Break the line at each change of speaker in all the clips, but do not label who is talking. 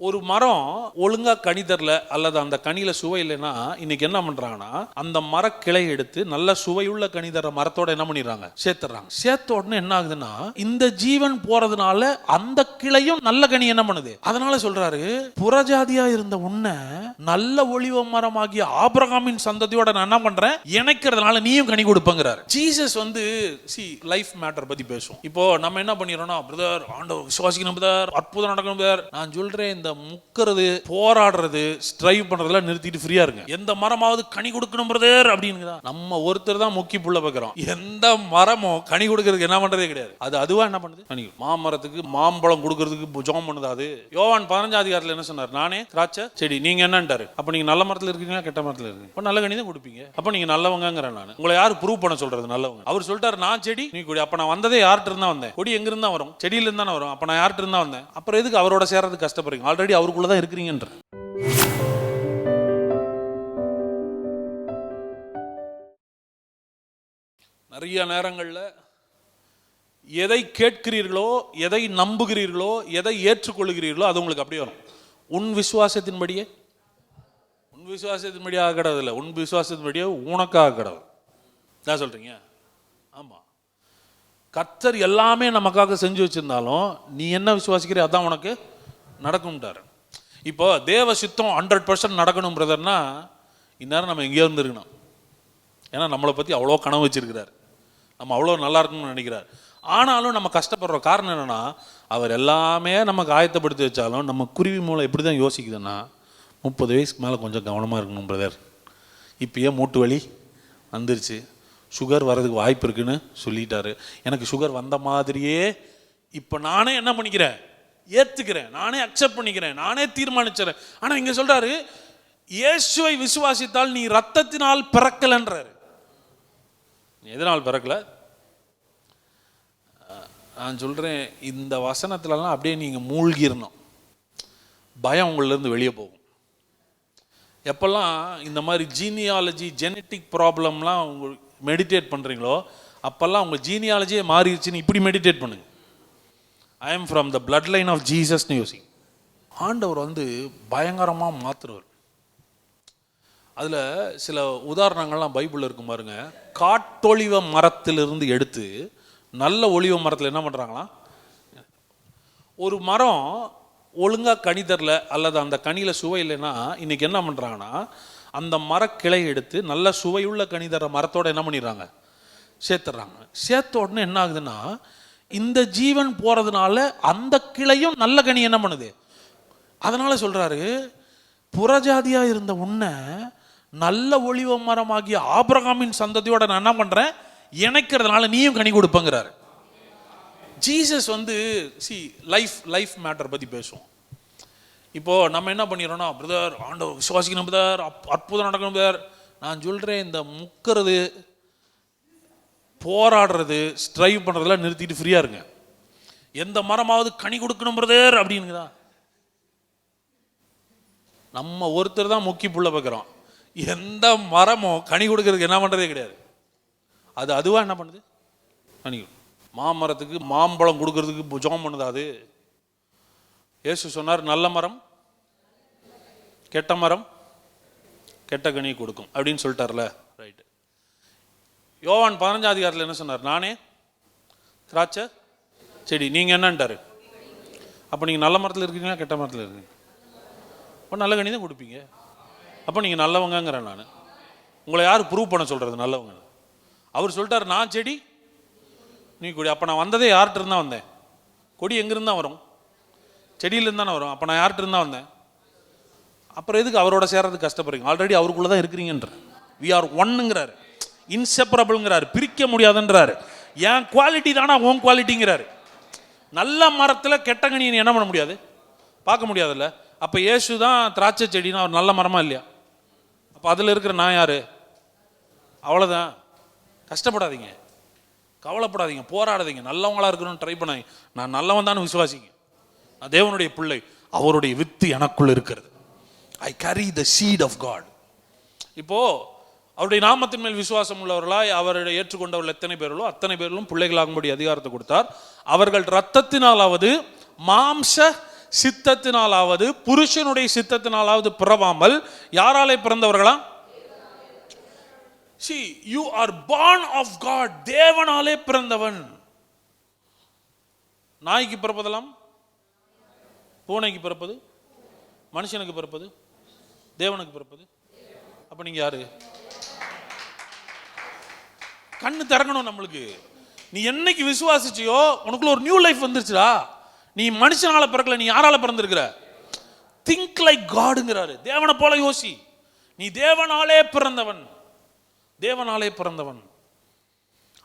ஒரு மரம் ஒழுங்கா கனி தரல அல்லது அந்த கனியில சுவை இல்லைன்னா இன்னைக்கு என்ன பண்றாங்கன்னா அந்த மர கிளை எடுத்து நல்ல சுவையுள்ள கனி தர மரத்தோட என்ன பண்ணிடுறாங்க? சேர்த்துறாங்க சேர்த்த உடனே என்ன ஆகுதுன்னா இந்த ஜீவன் போறதுனால அந்த கிளையும் நல்ல கனி என்ன பண்ணுது? அதனால சொல்றாரு புறஜாதியா இருந்த உன்னை நல்ல ஒளிவ மரமாகிய ஆபிரகாமின் சந்ததியோட நான் என்ன பண்றேன்? இணைக்கிறதுனால நீயும் கனி கொடுப்பங்கிறாரு. ஜீசஸ் வந்து சி லைஃப் மேட்டர் பத்தி பேசுவோம். இப்போ நம்ம என்ன பண்ணிடுறோம்னா பிரதர் ஆண்டவர் விசுவாசிக்கணும் பிரதர் அற்புதம் நடக்கணும் பிரதர் நான் சொல்றேன் இந்த முக்கிறது போராடுறது ஸ்ட்ரைவ் பண்றதெல்லாம் நிறுத்திட்டு ஃப்ரீயா இருங்க. எந்த மரமாவது கனி கொடுக்கணும் பிரதர் அப்படின்னு நம்ம ஒருத்தர் தான் முக்கி புள்ள பார்க்குறோம் எந்த மரமும் கனி கொடுக்கறதுக்கு என்ன பண்றதே கிடையாது. அது அதுவா என்ன பண்ணுது? கனி மாமரத்துக்கு மாம்பழம் கொடுக்கறதுக்கு ஜோம் பண்ணுது அது? யோவான் பதினஞ்சாம் அதிகாரத்துல என்ன சொன்னார்? நானே திராட்சை செடி நீங்க என்னன்ட்டாரு. அப்ப நீங்க நல்ல மரத்துல இருக்கீங்களா கெட்ட மரத்துல இருக்கீங்க? அப்ப நல்ல கனி தான் கொடுப்பீங்க. அப்ப நீங்க நல்லவங்கிற நான். உங்களை யார் ப்ரூவ் பண்ண சொல்றது? நல்லவங்க. அவர் சொல்லிட்டாரு நான் செடி நீ கொடி. அப்ப நான் வந்ததே யார்கிட்ட இருந்தா வந்தேன்? கொடி எங்க இருந்தா வரும்? செடியில இருந்தா வரும்? அப்ப நான் யார்கிட்ட இருந்தா வந்தேன்? அப்புறம் எதுக்கு அவரோட சேர்றது கஷ்டப்படுறீங்க? ஆல்ரெடி அவருக்குள்ள தான் இருக்கிறீங்கன்ற. நிறைய நேரங்களில் எதை கேட்கிறீர்களோ எதை நம்புகிறீர்களோ எதை ஏற்றுக்கொள்கிறீர்களோ அது உங்களுக்கு அப்படியே வரும். உன் விசுவாசத்தின்படியே? உன் விசுவாசத்தின்படியே ஆக இல்லை. உன் விசுவாசத்தின்படியே உனக்காக கிடது என்ன சொல்கிறீங்க ஆமாம் கர்த்தர் எல்லாமே நமக்காக செஞ்சு வச்சிருந்தாலும் நீ என்ன விசுவாசிக்கிற? அதான் உனக்கு நடக்கும்ட்டார். இப்போ தேவ சித்தம் ஹண்ட்ரட் பர்சன்ட் நடக்கணும் பிரதர்னா இந்நேரம் நம்ம எங்கேயோ இருந்துருக்கணும். ஏன்னா நம்மளை பற்றி அவ்வளோ கனவு வச்சிருக்கிறார். நம்ம அவ்வளோ நல்லா இருக்கணும்னு நினைக்கிறார். ஆனாலும் நம்ம கஷ்டப்படுற காரணம் என்னென்னா அவர் எல்லாமே நமக்கு ஆயத்தப்படுத்தி வச்சாலும் நம்ம குருவி மூளை எப்படி தான் யோசிக்குதுன்னா முப்பது வயசுக்கு மேலே கொஞ்சம் கவனமாக இருக்கணும் பிரதர். இப்போயே மூட்டு வலி வந்துருச்சு. சுகர் வர்றதுக்கு வாய்ப்பு இருக்குன்னு சொல்லிட்டாரு. எனக்கு சுகர் வந்த மாதிரியே இப்போ நானே என்ன பண்ணிக்கிறேன்? ஏற்றுக்கிறேன் நானே அக்செப்ட் பண்ணிக்கிறேன். நானே தீர்மானிச்சிடறேன். ஆனால் இங்கே சொல்கிறாரு இயேசுவை விசுவாசித்தால் நீ ரத்தத்தினால் பிறக்கலன்றாரு. எதனால் பிறக்கல? நான் சொல்கிறேன் இந்த வசனத்துலலாம் அப்படியே நீங்கள் மூழ்கிடணும் பயம் உங்களிலேருந்து வெளியே போகும். எப்போல்லாம் இந்த மாதிரி ஜீனியாலஜி ஜெனட்டிக் ப்ராப்ளம்லாம் உங்க மெடிடேட் பண்ணுறீங்களோ அப்போல்லாம் உங்கள் ஜீனியாலஜியே மாறிடுச்சுன்னு இப்படி மெடிடேட் பண்ணுங்க. I am from the blood line of ஜீசஸ்னு யோசி. ஆண்டவர் வந்து பயங்கரமாக மாற்றுறவர் அதில் சில உதாரணங்கள்லாம் பைபிளில் இருக்கும் பாருங்க. காட்டொழிவ மரத்திலிருந்து எடுத்து நல்ல ஒளிவ மரத்தில் என்ன பண்ணுறாங்களாம் ஒரு மரம் ஒழுங்காக கனி தரல அல்லது அந்த கனியில் சுவை இல்லைன்னா இன்றைக்கி என்ன பண்ணுறாங்கன்னா அந்த மரக்கிளை எடுத்து நல்ல சுவையுள்ள கனி தர மரத்தோடு என்ன பண்ணிடுறாங்க? சேர்த்துட்றாங்க. சேர்த்த உடனே என்ன ஆகுதுன்னா இந்த ஜீவன் போகிறதுனால அந்த கிளையும் நல்ல கனி என்ன பண்ணுது? அதனால சொல்கிறாரு புறஜாதியாக இருந்த உன்னை நல்ல ஒளிவ மரமாகிய ஆபிரகாமின் சந்ததியோட நான் என்ன பண்ணுறேன் இணைக்கிறதுனால நீயும் கனி கொடுப்பங்கிறாரு. ஜீசஸ் வந்து சி லைஃப் லைஃப் மேட்டர் பற்றி பேசுவோம். இப்போ நம்ம என்ன பண்ணிடுறோம்னா பிரதர் ஆண்டவர் விசுவாசிக்கணும் பிரதர் அற்புதம் நடக்கணும் பிரதர் நான் சொல்கிறேன் இந்த முக்கிறது போராடுறது ஸ்ட்ரைவ் பண்ணுறதெல்லாம் நிறுத்திட்டு ஃப்ரீயாக இருங்க. எந்த மரமாவது கனி கொடுக்கணும் பிரதர் அப்படின்னுதா நம்ம ஒருத்தர் தான் முக்கி புள்ள பார்க்குறோம். எந்த மரமும் கனி கொடுக்கறதுக்கு என்ன பண்ணுறதே கிடையாது. அது அதுவாக என்ன பண்ணுது? கனி மாமரத்துக்கு மாம்பழம் கொடுக்கறதுக்கு ஜோம் பண்ணுது அது? இயேசு சொன்னார் நல்ல மரம் கெட்ட மரம் கெட்ட கனி கொடுக்கும். அப்படின்னு சொல்லிட்டார்ல. யோவான் பதினஞ்சாம் அதிகாரத்தில் என்ன சொன்னார்? நானே திராட்சை செடி நீங்கள் என்னன்ட்டாரு? அப்போ நீங்கள் நல்ல மரத்தில் இருக்கீங்களா கெட்ட மரத்தில் இருக்கீங்க? அப்போ நல்ல கனி தான் கொடுப்பீங்க. அப்போ நீங்கள் நல்லவங்கங்கிறேன் நான். உங்களை யார் ப்ரூவ் பண்ண சொல்கிறது நல்லவங்க. அவர் சொல்லிட்டார் நான் செடி நீ கொடி. அப்போ நான் வந்ததே யார்கிட்ட இருந்தால் வந்தேன்? கொடி எங்கேருந்தா வரும்? செடியிலேருந்து தானே வரும். அப்போ நான் யார்கிட்ட இருந்தால் வந்தேன்? அப்புறம் எதுக்கு அவரோட சேர்றது கஷ்டப்படுறீங்க? ஆல்ரெடி அவருக்குள்ளே தான் இருக்கிறீங்கன்ற. வி ஆர் ஒன்னுங்கிறாரு இன்செப்பரபிள்ங்கிறாரு பிரிக்க முடியாதுன்றாரு. என் குவாலிட்டி தானா உன் குவாலிட்டிங்கிறாரு நல்ல மரத்தில் கெட்ட கனியை என்ன பண்ண முடியாது? பார்க்க முடியாதுல்ல. அப்போ இயேசு தான் திராட்சை செடினா அவர் நல்ல மரமா இல்லையா? அப்போ அதில் இருக்கிற நான் யார்? அவ்வளோதான் கஷ்டப்படாதீங்க. கவலைப்படாதீங்க. போராடாதீங்க. நல்லவங்களா இருக்கணும்னு ட்ரை பண்ணாதீங்க. நான் நல்லவன் தான் விசுவாசிங்க. நான் தேவனுடைய பிள்ளை. அவருடைய வித்து எனக்குள் இருக்கிறது. I carry the seed of God இப்போ அவருடைய நாமத்தின் மேல் விசுவாசம் உள்ளவர்களாய் அவரை ஏற்றுக்கொண்டவர்கள் எத்தனை பேர்களோ அத்தனை பேர்களும் பிள்ளைகளாகும்படி அதிகாரத்தை கொடுத்தார். அவர்கள் ரத்தத்தினாலாவது மாம்ச சித்தத்தினாலாவது புருஷனுடைய சித்தத்தினாலாவது பிறவாமல் யாராலே பிறந்தவர்களா? See you are born of God தேவனாலே பிறந்தவன். நாய்க்கு பிறப்பதெல்லாம்? பூனைக்கு பிறப்பது? மனுஷனுக்கு பிறப்பது? தேவனுக்கு பிறப்பது? அப்ப நீங்க யாரு? கண்ணு திறக்கணும் நம்மளுக்கு. நீ என்னைக்கு விசுவாசிச்சியோ உனக்குள்ள ஒரு நியூ லைஃப் வந்துருச்சுடா. நீ மனுஷனால பிறக்கல நீ யாரால பிறந்திருக்கிற? திங்க் லைக் காடுங்கிறாரு தேவனை போல யோசி. நீ தேவனாலே பிறந்தவன். தேவனாலே பிறந்தவன்.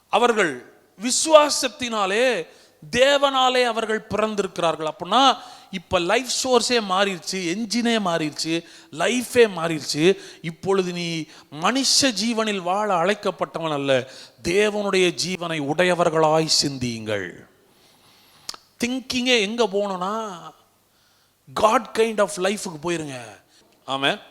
அவர்கள் விசுவாசத்தினாலே தேவனாலே அவர்கள் பிறந்திருக்கிறார்கள். அப்படின்னா இப்போ லைஃப் சோர்ஸே மாறிடுச்சு என்ஜினே மாறிடுச்சு லைஃபே மாறிடுச்சு. இப்பொழுது நீ மனுஷ ஜீவனில் வாழ அழைக்கப்பட்டவன் அல்ல தேவனுடைய ஜீவனை உடையவர்களாய் சிந்தியுங்கள். திங்கிங்கே எங்கே போகணும்னா காட் கைண்ட் ஆஃப் லைஃபுக்கு போயிருங்க. ஆமாம்